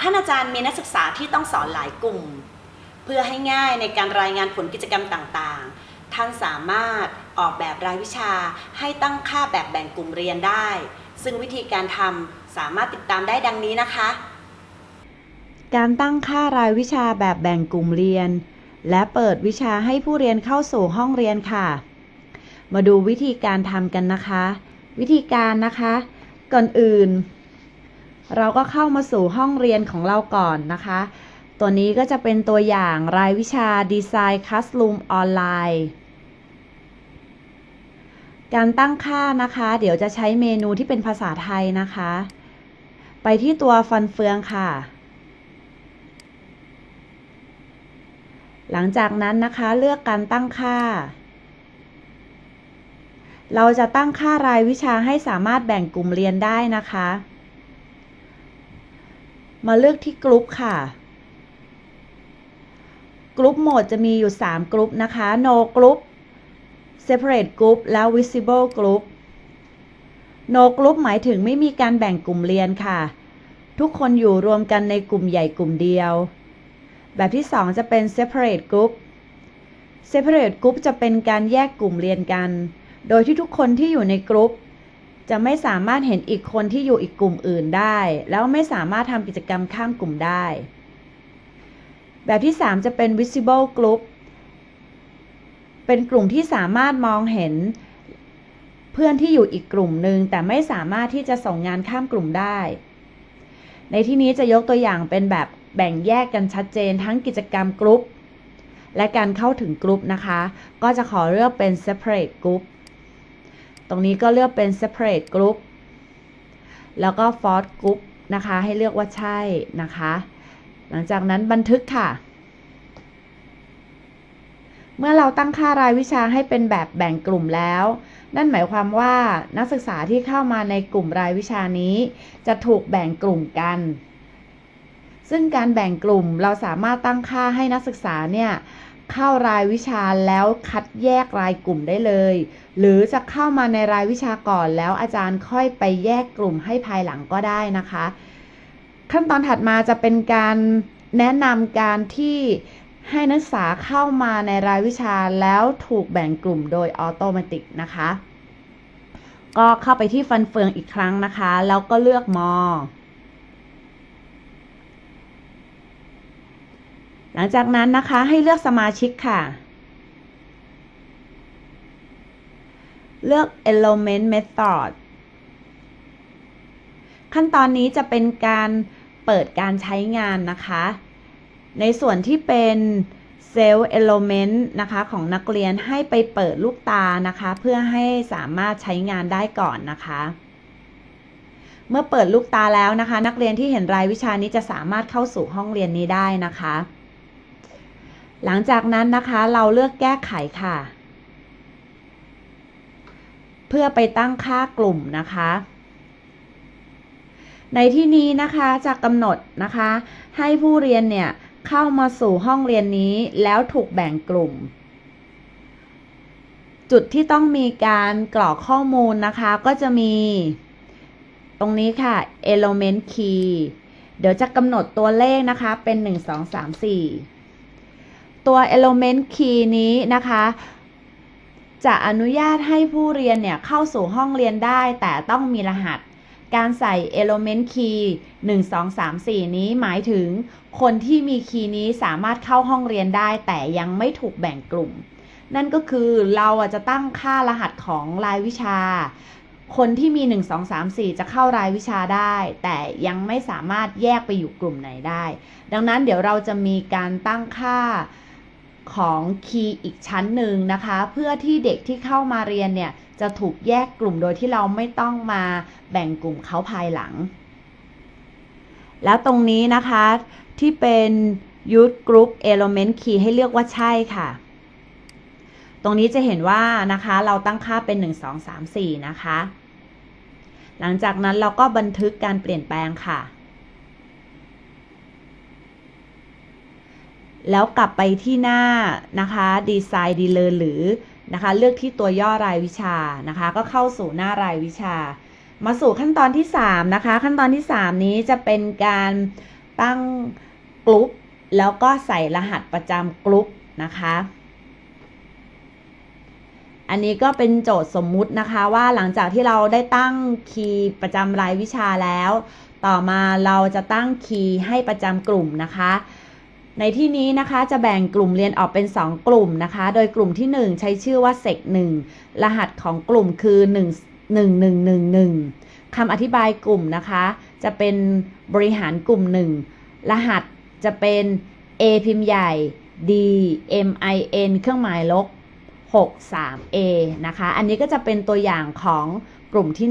ท่านอาจารย์มีนักศึกษาที่ต้องสอนหลายกลุ่ม เพื่อให้ง่ายในการรายงานผลกิจกรรมต่างๆ ท่านสามารถออกแบบรายวิชาให้ตั้งค่าแบบแบ่งกลุ่มเรียนได้ ซึ่งวิธีการทำสามารถติดตามได้ดังนี้นะคะ การตั้งค่ารายวิชาแบบแบ่งกลุ่มเรียน และเปิดวิชาให้ผู้เรียนเข้าสู่ห้องเรียนค่ะ มาดูวิธีการทำกันนะคะ วิธีการนะคะ ก่อนอื่น เราก็เข้ามาสู่ห้องเรียนของเราก่อนนะคะ ตัวนี้ก็จะเป็นตัวอย่างรายวิชา Design Classroom ออนไลน์การตั้งค่านะคะ เดี๋ยวจะใช้เมนูที่เป็นภาษาไทยนะคะ ไปที่ตัวฟันเฟืองค่ะ หลังจากนั้นนะคะเลือกการตั้งค่า เราจะตั้งค่ารายวิชาให้สามารถแบ่งกลุ่มเรียนได้นะคะ มาเลือกที่กรุ๊ปค่ะ กรุ๊ปโหมดจะมีอยู่ 3 กรุ๊ปนะคะ no group separate group แล้ว visible group no group หมายถึงไม่มีการแบ่งกลุ่มเรียนค่ะ ทุกคนอยู่รวมกันในกลุ่มใหญ่กลุ่มเดียว แบบที่ 2 จะเป็น separate group separate group จะเป็นการแยกกลุ่มเรียนกัน โดยที่ทุกคนที่อยู่ในกรุ๊ป จะไม่สามารถเห็นอีกคนที่อยู่อีกกลุ่มอื่นได้ แล้วไม่สามารถทำกิจกรรมข้ามกลุ่มได้ แบบที่ 3 จะเป็น visible group เป็นกลุ่มที่สามารถมองเห็นเพื่อนที่อยู่อีกกลุ่มหนึ่งแต่ไม่สามารถที่จะส่งงานข้ามกลุ่มได้ ในที่นี้จะยกตัวอย่างเป็นแบบแบ่งแยกกันชัดเจนทั้งกิจกรรมกรุ๊ปและการเข้าถึงกรุ๊ปนะคะ ก็จะขอเลือกเป็น separate group ตรงนี้ก็เลือกเป็น separate group แล้วก็ fourth group นะคะ ให้เลือกว่าใช่นะคะ หลังจากนั้นบันทึกค่ะ เมื่อเราตั้งค่ารายวิชาให้เป็นแบบแบ่งกลุ่มแล้ว นั่นหมายความว่านักศึกษาที่เข้ามาในกลุ่มรายวิชานี้ จะถูกแบ่งกลุ่มกันซึ่งการแบ่งกลุ่มเราสามารถตั้งค่าให้นักศึกษาเนี่ย เข้ารายวิชาแล้วคัดแยกรายกลุ่มได้เลย หรือจะเข้ามาในรายวิชาก่อนแล้วอาจารย์ค่อยไปแยกกลุ่มให้ภายหลังก็ได้นะคะ ขั้นตอนถัดมาจะเป็นการแนะนำการที่ให้นักศึกษาเข้ามาในรายวิชาแล้วถูกแบ่งกลุ่มโดยออโตเมติกนะคะ ก็เข้าไปที่ฟันเฟืองอีกครั้งนะคะ แล้วก็เลือกมอ หลังจากนั้นนะคะให้เลือกสมาชิกค่ะ เลือก element method ขั้นตอนนี้จะเป็นการเปิดการใช้งานนะคะ ในส่วนที่เป็น Cell Element นะคะของนักเรียนให้ไปเปิดลูกตานะคะ เพื่อให้สามารถใช้งานได้ก่อนนะคะ เมื่อเปิดลูกตาแล้วนะคะ นักเรียนที่เห็นรายวิชานี้จะสามารถเข้าสู่ห้องเรียนนี้ได้นะคะ หลังจากนั้นนะคะเราเลือกแก้ไขค่ะ เพื่อไปตั้งค่ากลุ่มนะคะ ในที่นี้นะคะจะกำหนดนะคะ ให้ผู้เรียนเนี่ยเข้ามาสู่ห้องเรียนนี้แล้วถูกแบ่งกลุ่ม จุดที่ต้องมีการกรอกข้อมูลนะคะก็จะมี ตรงนี้ค่ะ element key เดี๋ยวจะกำหนดตัวเลขนะคะเป็น 1 2 3 4 ตัว element key นี้นะคะ จะอนุญาตให้ผู้เรียนเนี่ยเข้าสู่ห้องเรียนได้ แต่ต้องมีรหัส การใส่ element key 1 2 3 4 นี้หมายถึง คนที่มีคีย์นี้สามารถเข้าห้องเรียนได้ แต่ยังไม่ถูกแบ่งกลุ่ม นั่นก็คือเราจะตั้งค่ารหัสของรายวิชาคนที่มี 1 2 3 4 จะเข้ารายวิชาได้ แต่ยังไม่สามารถแยกไปอยู่กลุ่มไหนได้ ดังนั้นเดี๋ยวเราจะมีการตั้งค่า ของคีย์อีกชั้นหนึ่งนะคะ เพื่อที่เด็กที่เข้ามาเรียนเนี่ยจะถูกแยกกลุ่มโดยที่เราไม่ต้องมาแบ่งกลุ่มเขาภายหลัง แล้วตรงนี้นะคะที่เป็น youth group element key ให้เลือกว่าใช่ค่ะ ตรงนี้จะเห็นว่านะคะเราตั้งค่าเป็น 1 2 3 4 นะคะ หลังจากนั้นเราก็บันทึกการเปลี่ยนแปลงค่ะ แล้วกลับไปที่หน้านะคะ design d e l e a r n หรือนะคะเลือกที่ตัวย่อรายวิชานะคะ ก็เข้าสู่หน้ารายวิชา มาสู่ขั้นตอนที่ 3 นะคะ ขั้นตอนที่ 3 นี้จะเป็นการตั้งกลุ่มแล้วก็ใส่รหัสประจำกลุ่มนะคะอันนี้ก็เป็นโจทย์สมมุตินะคะว่าหลังจากที่เราได้ตั้งคีย์ประจำรายวิชาแล้ว ต่อมาเราจะตั้งคีย์ให้ประจำกลุ่มนะคะ ในที่นี้นะคะจะแบ่งกลุ่มเรียนออกเป็น 2 กลุ่มนะคะ โดยกลุ่มที่ 1 ใช้ชื่อว่า sec 1รหัสของกลุ่มคือ 1 1 1 1 1คำอธิบายกลุ่มนะคะ จะเป็นบริหารกลุ่ม 1 รหัสจะเป็น A พิมพ์ใหญ่ D M I N เครื่องหมายลบ 63A นะคะ อันนี้ก็จะเป็นตัวอย่างของกลุ่มที่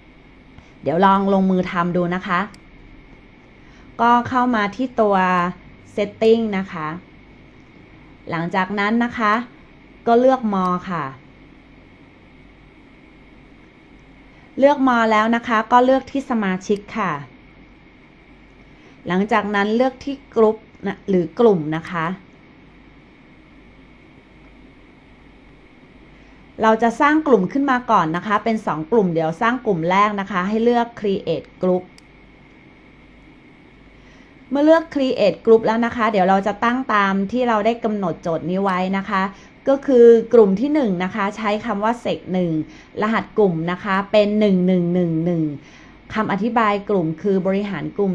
1 เดี๋ยวลองลงมือทำดูนะคะ ก็เข้ามาที่ตัว setting นะคะ หลังจากนั้นนะคะ ก็เลือกมอค่ะ เลือกมอแล้วนะคะ ก็เลือกที่สมาชิกค่ะ หลังจากนั้นเลือกที่กลุ่มนะหรือกลุ่มนะคะ เราจะสร้างกลุ่มขึ้นมาก่อนนะคะ เป็น 2 กลุ่ม เดี๋ยวสร้างกลุ่มแรกนะคะ ให้เลือก create group มื่อเลือก create group แล้วนะคะ เดี๋ยวเราจะตั้งตามที่เราได้กำหนดโจทย์นี้ไว้นะคะ ก็คือกลุ่มที่1นะคะ ใช้คำว่า sec 1รหัสกลุ่มนะคะ เป็น 1111คำอธิบายกลุ่มคือบริหารกลุ่ม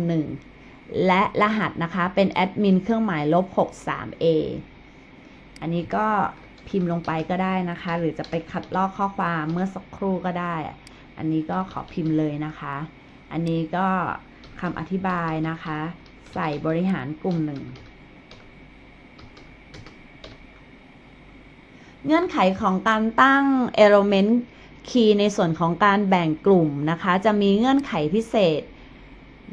1 และรหัสนะคะ เป็นแอดมินเครื่องหมายลบ 63A อันนี้ก็พิมพ์ลงไปก็ได้นะคะ หรือจะไปคัดลอกข้อความเมื่อสักครู่ก็ได้ อันนี้ก็ขอพิมพ์เลยนะคะ อันนี้ก็คำอธิบายนะคะ ใส่บริหารกลุ่มหนึ่ง เงื่อนไขของการตั้ง element key ในส่วนของการแบ่งกลุ่มนะคะ จะมีเงื่อนไขพิเศษ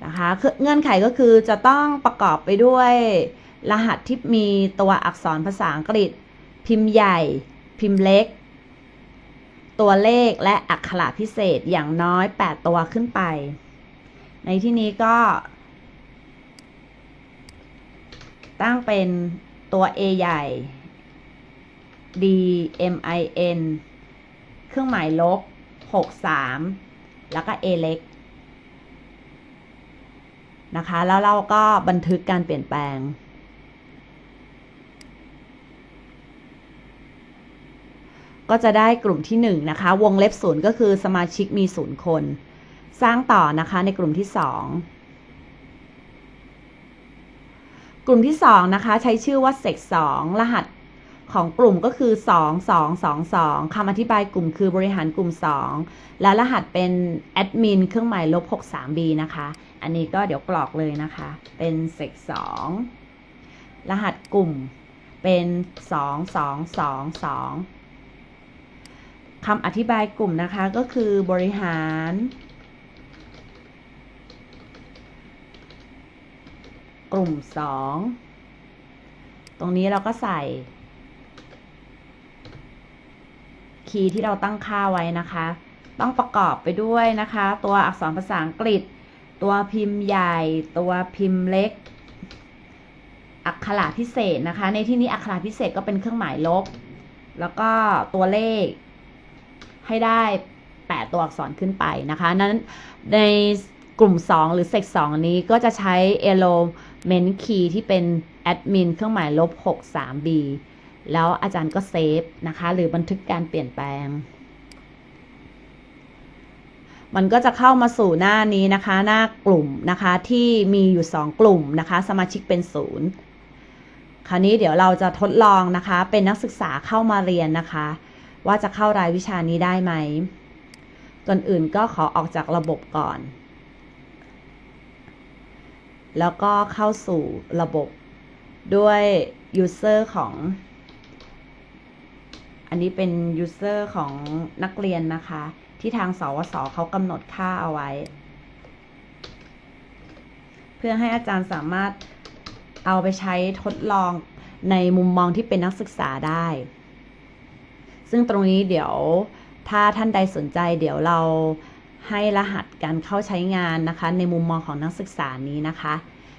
นะคะคือเงื่อนไขก็คือจะต้องประกอบไปด้วยรหัสที่มีตัวอักษรภาษาอังกฤษ พิมพ์ใหญ่ พิมพ์เล็ก ตัวเลขและอักขระพิเศษอย่างน้อย 8 ตัวขึ้นไป ในที่นี้ก็ ตั้งเป็นตัว A ใหญ่ D M I N เครื่องหมายลบ 63 แล้วก็ A เล็ก นะคะ แล้วเราก็บันทึกการเปลี่ยนแปลง ก็จะได้กลุ่มที่ 1 นะคะ วงเล็บศูนย์ก็คือสมาชิกมีศูนย์คน สร้างต่อนะคะในกลุ่มที่ 2 กลุ่มที่ 2 นะคะ ใช้ชื่อว่า sec 2รหัสของกลุ่มก็คือ 2222คำอธิบายกลุ่มคือบริหารกลุ่ม 2 และรหัสเป็นแอดมินเครื่องหมายลบ 63b นะคะ อันนี้ก็เดี๋ยวกรอกเลยนะคะ เป็น sec 2รหัสกลุ่มเป็น 2222คำอธิบายกลุ่มนะคะก็คือบริหาร กลุ่ม2ตรงนี้เราก็ใส่ คีย์ที่เราตั้งค่าไว้นะคะ ต้องประกอบไปด้วยนะคะ ตัวอักษรภาษาอังกฤษ ตัวพิมพ์ใหญ่ ตัวพิมพ์เล็ก อักขระพิเศษนะคะ ในที่นี้อักขระพิเศษก็เป็นเครื่องหมายลบ แล้วก็ตัวเลขให้ได้8ตัวอักษรขึ้นไปนะคะ นั้นในกลุ่ม 2 หรือ sec 2นี้ก็จะใช้ element key ที่เป็น admin เครื่องหมายลบ 63b แล้วอาจารย์ก็เซฟนะคะ หรือบันทึกการเปลี่ยนแปลง มันก็จะเข้ามาสู่หน้านี้นะคะ หน้ากลุ่มนะคะที่มีอยู่ 2 กลุ่มนะคะ สมาชิกเป็นศูนย์คราวนี้เดี๋ยวเราจะทดลองนะคะ เป็นนักศึกษาเข้ามาเรียนนะคะ ว่าจะเข้ารายวิชานี้ได้ไหมก่อนอื่นก็ขอออกจากระบบก่อน แล้วก็เข้าสู่ระบบด้วย user ของ อันนี้เป็น user ของนักเรียนนะคะ ที่ทางสวสเขากำหนดค่าเอาไว้ เพื่อให้อาจารย์สามารถเอาไปใช้ทดลองในมุมมองที่เป็นนักศึกษาได้ ซึ่งตรงนี้เดี๋ยวถ้าท่านใดสนใจเดี๋ยวเรา ให้รหัสการเข้าใช้งานนะคะ ในมุมมองของนักศึกษานี้นะคะ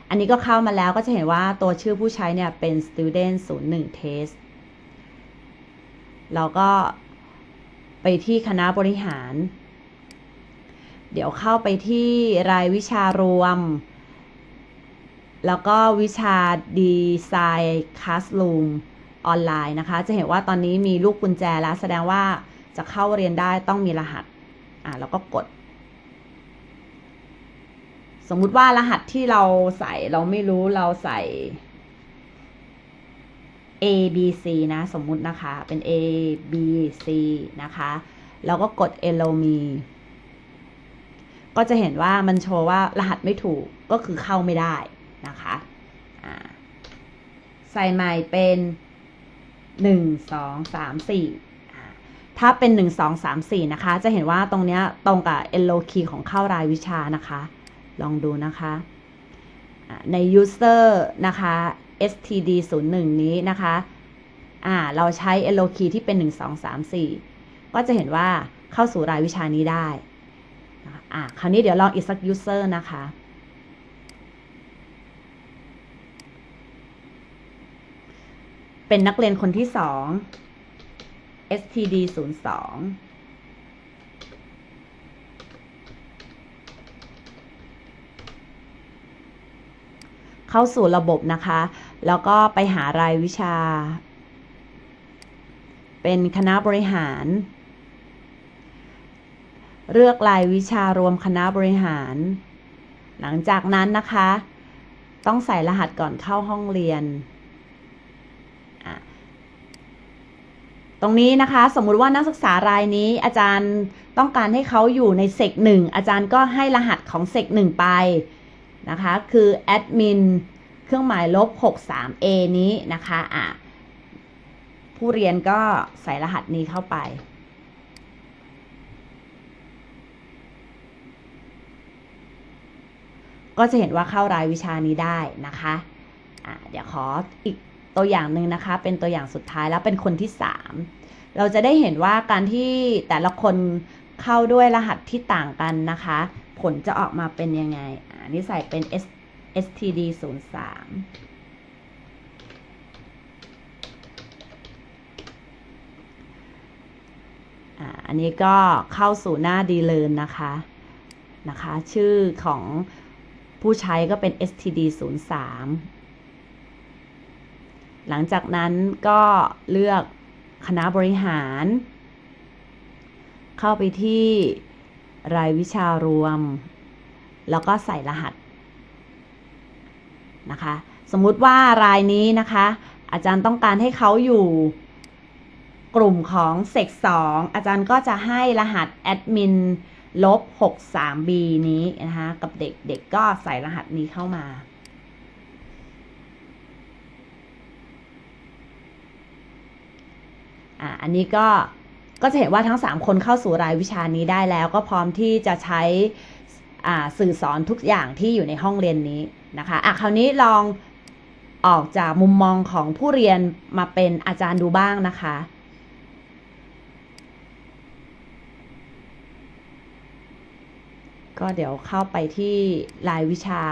อันนี้ก็เข้ามาแล้วก็จะเห็นว่าตัวชื่อผู้ใช้เนี่ยเป็น student 01 test เราก็ไปที่คณะบริหาร เดี๋ยวเข้าไปที่รายวิชารวม แล้วก็วิชาดีไซน์คลาส o ูมออนไลน์นะคะ จะเห็นว่าตอนนี้มีลูกกุญแจแล้วแสดงว่าจะเข้าเรียนได้ต้องมีรหัส อ่าแล้วก็กด สมมุติว่ารหัสที่เราใส่เราไม่รู้เราใส่ A B C นะ สมมุตินะคะ เป็น A B C นะคะแล้วก็กด e l o me ก็จะเห็นว่ามันโชว์ว่ารหัสไม่ถูกก็คือเข้าไม่ได้นะคะใส่ใหม่เป็นหนึ่งสองสามสี่ ถ้าเป็นหนึ่งสองสามสี่นะคะ จะเห็นว่าตรงเนี้ยตรงกับ Allow key ของเข้ารายวิชานะคะ ลองดูนะคะ ใน user นะคะ std 0 1นี้นะคะอ่าเราใช้ elo key ที่เป็น 1 2 3 4 ก็จะเห็นว่าเข้าสู่รายวิชานี้ได้คะอ่าคราวนี้เดี๋ยวลองอีกสัก user นะคะเป็นนักเรียนคนที่สอง std 0 2เข้าสู่ระบบนะคะ แล้วก็ไปหารายวิชา เป็นคณะบริหาร เลือกรายวิชารวมคณะบริหาร หลังจากนั้นนะคะ ต้องใส่รหัสก่อนเข้าห้องเรียนอะ ตรงนี้นะคะ สมมุติว่านักศึกษารายนี้อาจารย์ต้องการให้เขาอยู่ในเซกหนึ่งอาจารย์ก็ให้รหัสของเซกหนึ่งไปนะคะ คือ admin เครื่องหมายลบ 63a นี้นะคะอะผู้เรียนก็ใส่รหัสนี้เข้าไปก็จะเห็นว่าเข้ารายวิชานี้ได้นะคะะเดี๋ยวขออีก ตัวอย่างหนึ่งนะคะ เป็นตัวอย่างสุดท้ายแล้วเป็นคนที่3เราจะได้เห็นว่าการที่แต่ละคนเข้าด้วยรหัสที่ต่างกันนะคะ ผลจะออกมาเป็นยังไงอันนี้ใส่เป็น S std 0 3อ่าอันนี้ก็เข้าสู่หน้าดีเล a นนะคะนะคะ ชื่อของผู้ใช้ก็เป็น std 0 3 หลังจากนั้นก็เลือกคณะบริหาร เข้าไปที่รายวิชารวม แล้วก็ใส่รหัสนะคะ สมมุติว่ารายนี้นะคะ อาจารย์ต้องการให้เขาอยู่กลุ่มของเซก2อาจารย์ก็จะให้รหัสแอดมินลบ 63b นี้นะคะ กับเด็กเด็กก็ใส่รหัสนี้เข้ามา อ่าอันนี้ก็ก็จะเห็นว่าทั้ง 3 คนเข้าสู่รายวิชานี้ได้แล้ว ก็พร้อมที่จะใช้สื่อสอนทุกอย่างที่อยู่ในห้องเรียนนี้นะคะอะคราวนี้ลองออกจากมุมมองของผู้เรียนมาเป็นอาจารย์ดูบ้างนะคะ ก็เดี๋ยวเข้าไปที่รายวิชา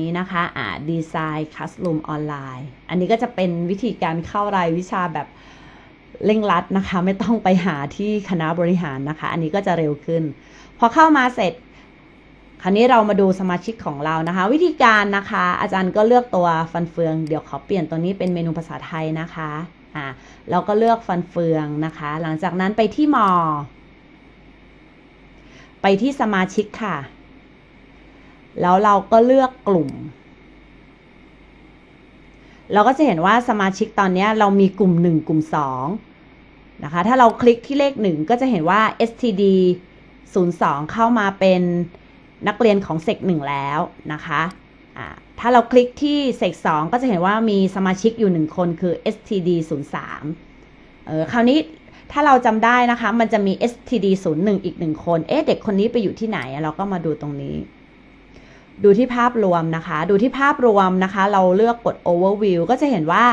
นี้นะคะอ่าดีไซน์คัสลูมออนไลน์อันนี้ก็จะเป็นวิธีการเข้ารายวิชาแบบเร่งรัดนะคะ ไม่ต้องไปหาที่คณะบริหารนะคะ อันนี้ก็จะเร็วขึ้น พอเข้ามาเสร็จ คราวนี้เรามาดูสมาชิกของเรานะคะ วิธีการนะคะ อาจารย์ก็เลือกตัวฟันเฟือง เดี๋ยวขอเปลี่ยนตัวนี้เป็นเมนูภาษาไทยนะคะอ่าเราก็เลือกฟันเฟืองนะคะ หลังจากนั้นไปที่มอ ไปที่สมาชิกค่ะ แล้วเราก็เลือกกลุ่ม เราก็จะเห็นว่าสมาชิกตอนนี้เรามีกลุ่ม 1 กลุ่ม 2 นะคะ ถ้าเราคลิกที่เลข 1 ก็จะเห็นว่า std 02 เข้ามาเป็นนักเรียนของเซก1แล้วนะคะะถ้าเราคลิกที่เซก2ก็จะเห็นว่ามีสมาชิกอยู่ 1 คนคือ std 03เออคราวนี้ถ้าเราจำได้นะคะ มันจะมี std 01อีก1คน เอ๊ะ เด็กคนนี้ไปอยู่ที่ไหน เราก็มาดูตรงนี้ ดูที่ภาพรวมนะคะ ดูที่ภาพรวมนะคะ เราเลือกกด overview ก็จะเห็นว่า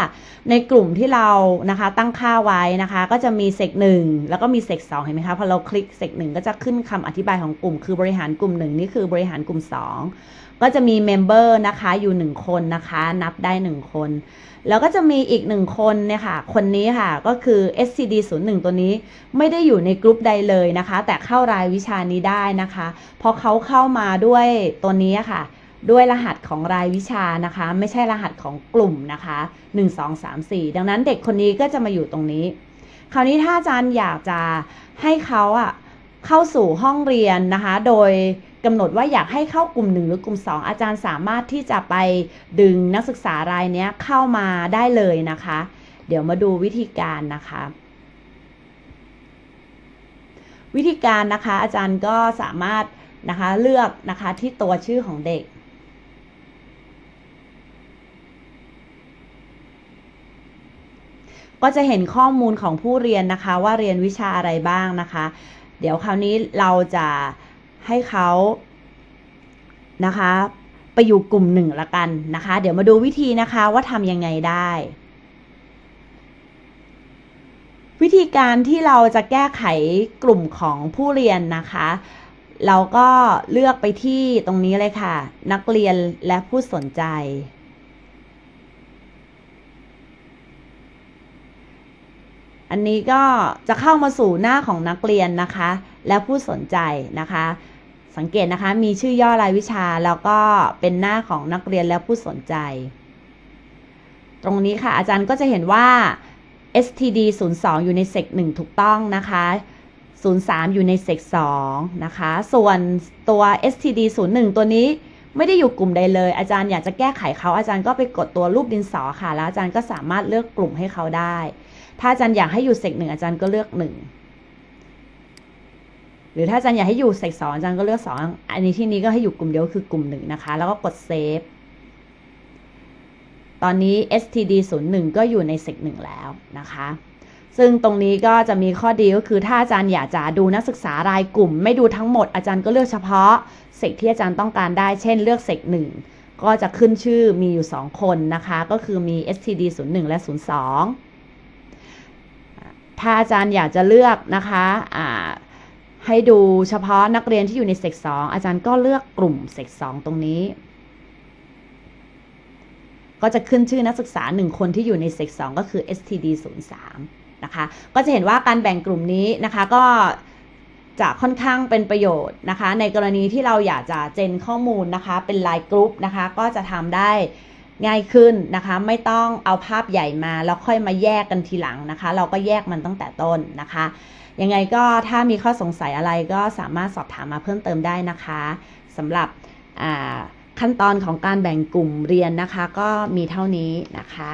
ในกลุ่มที่เรานะคะตั้งค่าไว้นะคะ ก็จะมีเซกหนึ่งแล้วก็มีเซกสองเห็นไหมคะ พอเราคลิกเซกหนึ่งก็จะขึ้นคำอธิบายของกลุ่ม คือบริหารกลุ่มหนึ่งนี่คือบริหารกลุ่มสอง ก็จะมีเมมเบอร์นะคะ อยู่หนึ่งคนนะคะ นับได้หนึ่งคน แล้วก็จะมีอีกหนึ่งคนเนี่ยค่ะ คนนี้ค่ะก็คือ SCD 0 1ตัวนี้ไม่ได้อยู่ในกลุ่มใดเลยนะคะ แต่เข้ารายวิชานี้ได้นะคะ เพราะเขาเข้ามาด้วยตัวนี้ค่ะด้วยรหัสของรายวิชานะคะ ไม่ใช่รหัสของกลุ่มนะคะ 1 2 3 4 ดังนั้นเด็กคนนี้ก็จะมาอยู่ตรงนี้ คราวนี้ถ้าอาจารย์อยากจะให้เขาอะเข้าสู่ห้องเรียนนะคะ โดย กำหนดว่าอยากให้เข้ากลุ่ม 1 หรือกลุ่ม 2 อาจารย์สามารถที่จะไปดึงนักศึกษารายเนี้ยเข้ามาได้เลยนะคะ เดี๋ยวมาดูวิธีการนะคะ วิธีการนะคะอาจารย์ก็สามารถนะคะเลือกนะคะที่ตัวชื่อของเด็กก็จะเห็นข้อมูลของผู้เรียนนะคะว่าเรียนวิชาอะไรบ้างนะคะ เดี๋ยวคราวนี้เราจะ ให้เขานะคะ ไปอยู่กลุ่มหนึ่งละกันนะคะ เดี๋ยวมาดูวิธีนะคะว่าทำยังไงได้ วิธีการที่เราจะแก้ไขกลุ่มของผู้เรียนนะคะ เราก็เลือกไปที่ตรงนี้เลยค่ะ นักเรียนและผู้สนใจอันนี้ก็จะเข้ามาสู่หน้าของนักเรียนนะคะ และผู้สนใจนะคะ สังเกตนะคะ มีชื่อย่อรายวิชาแล้วก็เป็นหน้าของนักเรียนและผู้สนใจ ตรงนี้ค่ะอาจารย์ก็จะเห็นว่า std 0 2 อยู่ในเซก1ถูกต้องนะคะ03 อยู่ในเซก2นะคะ ส่วนตัว std 0 1 ตัวนี้ไม่ได้อยู่กลุ่มใดเลย อาจารย์อยากจะแก้ไขเขาอาจารย์ก็ไปกดตัวรูปดินสอค่ะ แล้วอาจารย์ก็สามารถเลือกกลุ่มให้เขาได้ ถ้าอาจารย์อยากให้อยู่เซกหนึ่งอาจารย์ก็เลือกหนึ่ง หรือถ้าอาจารย์อยากให้อยู่เซกสองอาจารย์ก็เลือกสองอันนี้ที่นี้ก็ให้อยู่กลุ่มเดียวคือกลุ่มหนึ่งนะคะ แล้วก็กดเซฟตอนนี้ std 0 1ก็อยู่ในเซกหนึ่งแล้วนะคะ ซึ่งตรงนี้ก็จะมีข้อดีก็คือถ้าอาจารย์อยากจะดูนักศึกษารายกลุ่ม ไม่ดูทั้งหมดอาจารย์ก็เลือกเฉพาะเซกที่อาจารย์ต้องการได้ เช่นเลือกเซกหนึ่งก็จะขึ้นชื่อมีอยู่ 2 คนนะคะ ก็คือมี std 0 1และ 02ถ้าอาจารย์อยากจะเลือกนะคะ ให้ดูเฉพาะนักเรียนที่อยู่ในเซกสองอาจารย์ก็เลือกกลุ่มเซกสองตรงนี้ ก็จะขึ้นชื่อนักศึกษาหนึ่งคนที่อยู่ในเซกสองก็คือ std 0 3นะคะ ก็จะเห็นว่าการแบ่งกลุ่มนี้นะคะก็จะค่อนข้างเป็นประโยชน์นะคะ ในกรณีที่เราอยากจะเจนข้อมูลนะคะ เป็นไลน์กรุ๊ปนะคะ ก็จะทำได้ง่ายขึ้นนะคะ ไม่ต้องเอาภาพใหญ่มาแล้วค่อยมาแยกกันทีหลังนะคะ เราก็แยกมันตั้งแต่ต้นนะคะ ยังไงก็ถ้ามีข้อสงสัยอะไรก็สามารถสอบถามมาเพิ่มเติมได้นะคะสำหรับขั้นตอนของการแบ่งกลุ่มเรียนนะคะ ก็มีเท่านี้นะคะ